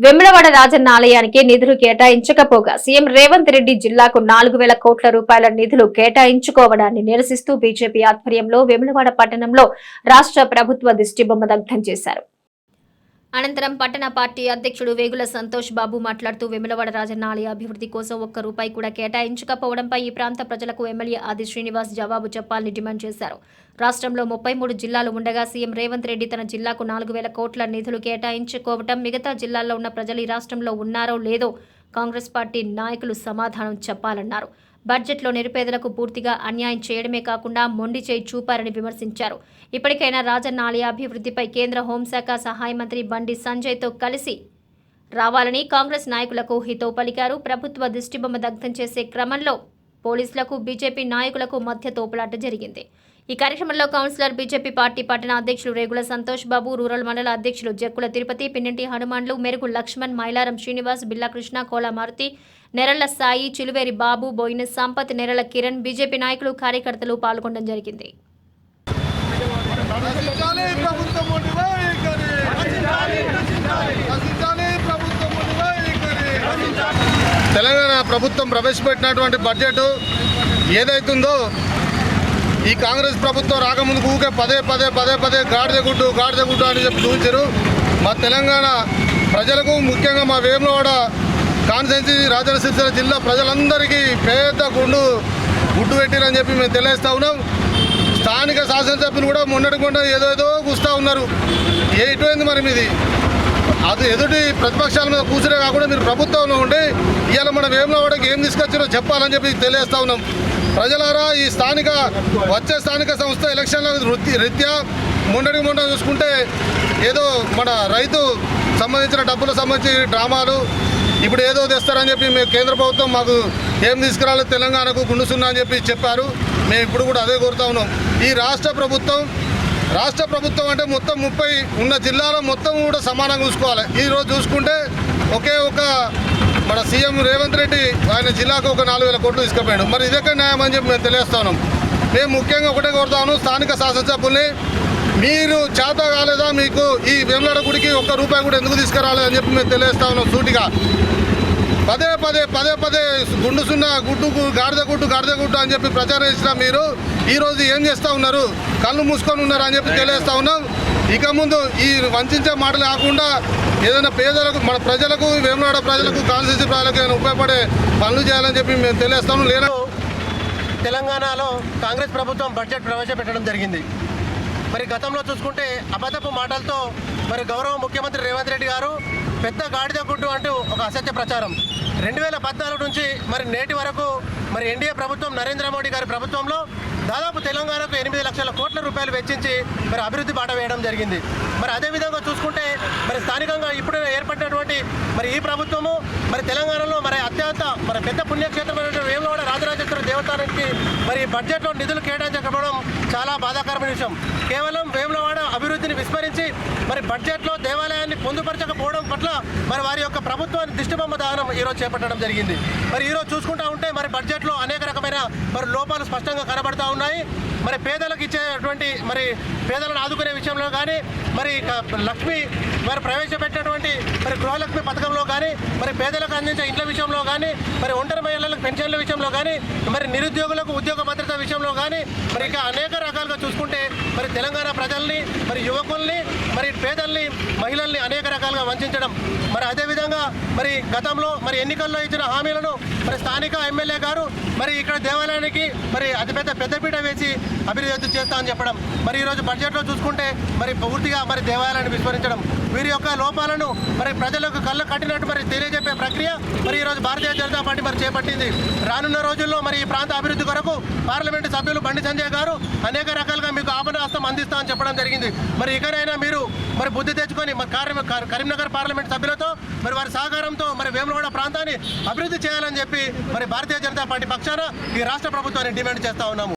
వెమ్లవాడ రాజన్న ఆలయానికి నిధులు కేటాయించకపోగా సీఎం రేవంత్ రెడ్డి జిల్లాకు నాలుగు వేల కోట్ల రూపాయల నిధులు కేటాయించుకోవడాన్ని నిరసిస్తూ బీజేపీ ఆధ్వర్యంలో వెమ్లవాడ పట్టణంలో రాష్ట్ర ప్రభుత్వ దిష్టిబొమ్మ దగ్ధం చేశారు. అనంతరం పట్టణ పార్టీ అధ్యక్షుడు వేగుల సంతోష్ బాబు మాట్లాడుతూ వెములవాడ రాజన్న ఆలయ అభివృద్ధి కోసం ఒక్క రూపాయి కూడా కేటాయించకపోవడంపై ఈ ప్రాంత ప్రజలకు ఎమ్మెల్యే ఆది శ్రీనివాస్ జవాబు చెప్పాలని డిమాండ్ చేశారు. రాష్ట్రంలో ముప్పై మూడు జిల్లాలు ఉండగా సీఎం రేవంత్ రెడ్డి తన జిల్లాకు నాలుగు వేల కోట్ల నిధులు కేటాయించుకోవటం మిగతా జిల్లాల్లో ఉన్న ప్రజలు ఈ రాష్ట్రంలో ఉన్నారో లేదో కాంగ్రెస్ పార్టీ నాయకులు సమాధానం చెప్పాలన్నారు. బడ్జెట్లో నిరుపేదలకు పూర్తిగా అన్యాయం చేయడమే కాకుండా మొండి చేయి చూపారని విమర్శించారు. ఇప్పటికైనా రాజన్న ఆలయ అభివృద్ధిపై కేంద్ర హోంశాఖ సహాయ మంత్రి బండి సంజయ్తో కలిసి రావాలని కాంగ్రెస్ నాయకులకు హితో పలికారు. ప్రభుత్వ దిష్టిబొమ్మ దగ్ధం చేసే క్రమంలో పోలీసులకు బీజేపీ నాయకులకు మధ్య తోపులాట జరిగింది. ఈ కార్యక్రమంలో కౌన్సిలర్ బీజేపీ పార్టీ పట్టణ అధ్యక్షులు రేగుల సంతోష్ బాబు రూరల్ మండల అధ్యక్షులు జక్కుల తిరుపతి పిన్నింటి హనుమాన్లు మెరుగు లక్ష్మణ్ మైలారం శ్రీనివాస్ బిల్లా కృష్ణ కోల మారుతి నెరళ్ళ సాయి చిలువేరి బాబు బోయిన సంపత్ నెరళ్ళ కిరణ్ బీజేపీ నాయకులు కార్యకర్తలు పాల్గొనడం జరిగింది. ప్రభుత్వం తెలంగాణ ప్రభుత్వం ప్రవేశపెట్టినటువంటి బడ్జెట్ ఏదైతుందో ఈ కాంగ్రెస్ ప్రభుత్వం రాకముందు ఊకే పదే పదే పదే పదే గాడిద గుడ్డు గాడిద గుడ్డు అని చెప్పి చూపించారు మా తెలంగాణ ప్రజలకు ముఖ్యంగా మా వేములవాడ కాన్సెన్సీ రాజన్న జిల్లా ప్రజలందరికీ పేద గుండు గుడ్డు పెట్టిరని చెప్పి మేము తెలియజేస్తా ఉన్నాం. స్థానిక శాసనసభ్యులు కూడా మొన్నటి ఏదో ఏదో కూస్తూ ఉన్నారు. ఏ ఇటువంటి మరి మీది? అది ఎదుటి ప్రతిపక్షాల మీద కూర్చునే కాకుండా మీరు ప్రభుత్వంలో ఉండి ఇవాళ మనం వేములవాడకి ఏం తీసుకొచ్చారో చెప్పాలని చెప్పి తెలియజేస్తా ఉన్నాం. ప్రజలారా ఈ స్థానిక వచ్చే స్థానిక సంస్థ ఎలక్షన్ల రీత్యా ముండడికి ముండ చూసుకుంటే ఏదో మన రైతు సంబంధించిన డబ్బులకు సంబంధించి డ్రామాలు ఇప్పుడు ఏదో తెస్తారని చెప్పి మేము కేంద్ర ప్రభుత్వం మాకు ఏం తీసుకురాలో తెలంగాణకు గుండుసున్నా అని చెప్పి చెప్పారు. మేము ఇప్పుడు కూడా అదే కోరుతా ఉన్నాం. ఈ రాష్ట్ర ప్రభుత్వం రాష్ట్ర ప్రభుత్వం అంటే మొత్తం ముప్పై ఉన్న జిల్లాలో మొత్తం కూడా సమానంగా చూసుకోవాలి. ఈరోజు చూసుకుంటే ఒకే ఒక మన సీఎం రేవంత్ రెడ్డి ఆయన జిల్లాకు ఒక నాలుగు వేల కోట్లు తీసుకుపోయాడు. మరి ఇదే న్యాయం అని చెప్పి మేము తెలియస్తాను మేము ముఖ్యంగా ఒకటే కోరుతాను స్థానిక శాసనసభ్యుల్ని మీరు చేత కాలేదా మీకు ఈ వేములాడ గుడికి ఒక్క రూపాయి కూడా ఎందుకు తీసుకురాలేదని అని చెప్పి మేము తెలియస్తా ఉన్నాం సూటిగా. పదే పదే పదే పదే గుండు సున్న గుడ్డు గాడిద గుడ్డు గాడిద గుడ్డు అని చెప్పి ప్రచారం ఇచ్చిన మీరు ఈరోజు ఏం చేస్తూ ఉన్నారు? కళ్ళు మూసుకొని ఉన్నారు అని చెప్పి తెలియజేస్తా ఉన్నాం. ఇక ముందు ఈ వంచే మాటలు కాకుండా ఏదైనా పేదలకు మన ప్రజలకు వేమనాడ ప్రజలకు కాన్స్టిట్యూన్సీ ప్రజలకు ఏమైనా ఉపయోగపడే పనులు చేయాలని చెప్పి మేము తెలియస్తాము లేదా తెలంగాణలో కాంగ్రెస్ ప్రభుత్వం బడ్జెట్ ప్రవేశపెట్టడం జరిగింది. మరి గతంలో చూసుకుంటే అబద్ధపు మాటలతో మరి గౌరవ ముఖ్యమంత్రి రేవంత్ రెడ్డి గారు పెద్ద గాడిద గుడ్డు అంటూ ఒక అసత్య ప్రచారం. రెండు వేల పద్నాలుగు నుంచి మరి నేటి వరకు మరి ఎన్డీఏ ప్రభుత్వం నరేంద్ర మోడీ గారి ప్రభుత్వంలో దాదాపు తెలంగాణకు ఎనిమిది లక్షల కోట్ల రూపాయలు వెచ్చించి మరి అభివృద్ధి బాట వేయడం జరిగింది. మరి అదేవిధంగా చూసుకుంటే మరి స్థానికంగా ఇప్పుడు ఏర్పడినటువంటి మరి ఈ ప్రభుత్వము మరి తెలంగాణలో మరి అత్యంత మరి పెద్ద పుణ్యక్షేత్రమైనటువంటి వేములవాడ రాజరాజేశ్వర దేవస్థానానికి మరి బడ్జెట్లో నిధులు కేటాయించకపోవడం చాలా బాధాకరమైన విషయం. కేవలం వేములవాడ అభివృద్ధిని విస్మరించి మరి బడ్జెట్లో దేవాలయాన్ని పొందుపరచకపోవడం పట్ల మరి వారి యొక్క ప్రభుత్వాన్ని దిష్టిబొమ్మ దానం ఈరోజు చేపట్టడం జరిగింది. మరి ఈరోజు చూసుకుంటా ఉంటే మరి బడ్జెట్లో అనేక రకమైన మరి లోపాలు స్పష్టంగా కనబడతా ఉన్నాయి. మరి పేదలకు ఇచ్చేటువంటి మరి పేదలను ఆదుకునే విషయంలో కానీ మరి లక్ష్మి మరి ప్రవేశపెట్టినటువంటి మరి గృహలక్ష్మి పథకంలో కానీ మరి పేదలకు అందించే ఇండ్ల విషయంలో కానీ మరి ఒంటరి మహిళలకు పెన్షన్ల విషయంలో కానీ మరి నిరుద్యోగులకు ఉద్యోగ భద్రత విషయంలో కానీ మరి ఇక అనేక రకాలుగా చూసుకుంటే మరి తెలంగాణ ప్రజల్ని మరి యువకుల్ని మరి పేదల్ని మహిళల్ని అనేక రకాలుగా వంచడం. మరి అదేవిధంగా మరి గతంలో మరి ఎన్నికల్లో ఇచ్చిన హామీలను మరి స్థానిక ఎమ్మెల్యే గారు మరి ఇక్కడ దేవాలయానికి మరి అతిపెద్ద పెద్దపీట వేసి అభివృద్ధి చేస్తా అని చెప్పడం. మరి ఈరోజు బడ్జెట్లో చూసుకుంటే మరి పూర్తిగా మరి దేవాలయాన్ని విస్మరించడం. వీరి యొక్క లోపాలను మరి ప్రజలకు కళ్ళు కట్టినట్టు మరి తెలియజెప్పే ప్రక్రియ మరి ఈరోజు భారతీయ జనతా పార్టీ మరి చేపట్టింది. రానున్న రోజుల్లో మరి ఈ ప్రాంత అభివృద్ధి కొరకు పార్లమెంటు సభ్యులు బండి సంజయ్ గారు అనేక రకాలుగా మీకు ఆపనాస్తం అందిస్తా అని చెప్పడం జరిగింది. మరి ఇకనైనా మీరు మరి బుద్ధి తెచ్చుకొని మరి కార్య- కరీంనగర్ పార్లమెంట్ సభ్యులతో మరి వారి సహకారంతో మరి వేములవాడ ప్రాంతాన్ని అభివృద్ధి చేయాలని చెప్పి మరి భారతీయ జనతా పార్టీ పక్షాన ఈ రాష్ట్ర ప్రభుత్వాన్ని డిమాండ్ చేస్తా ఉన్నాము.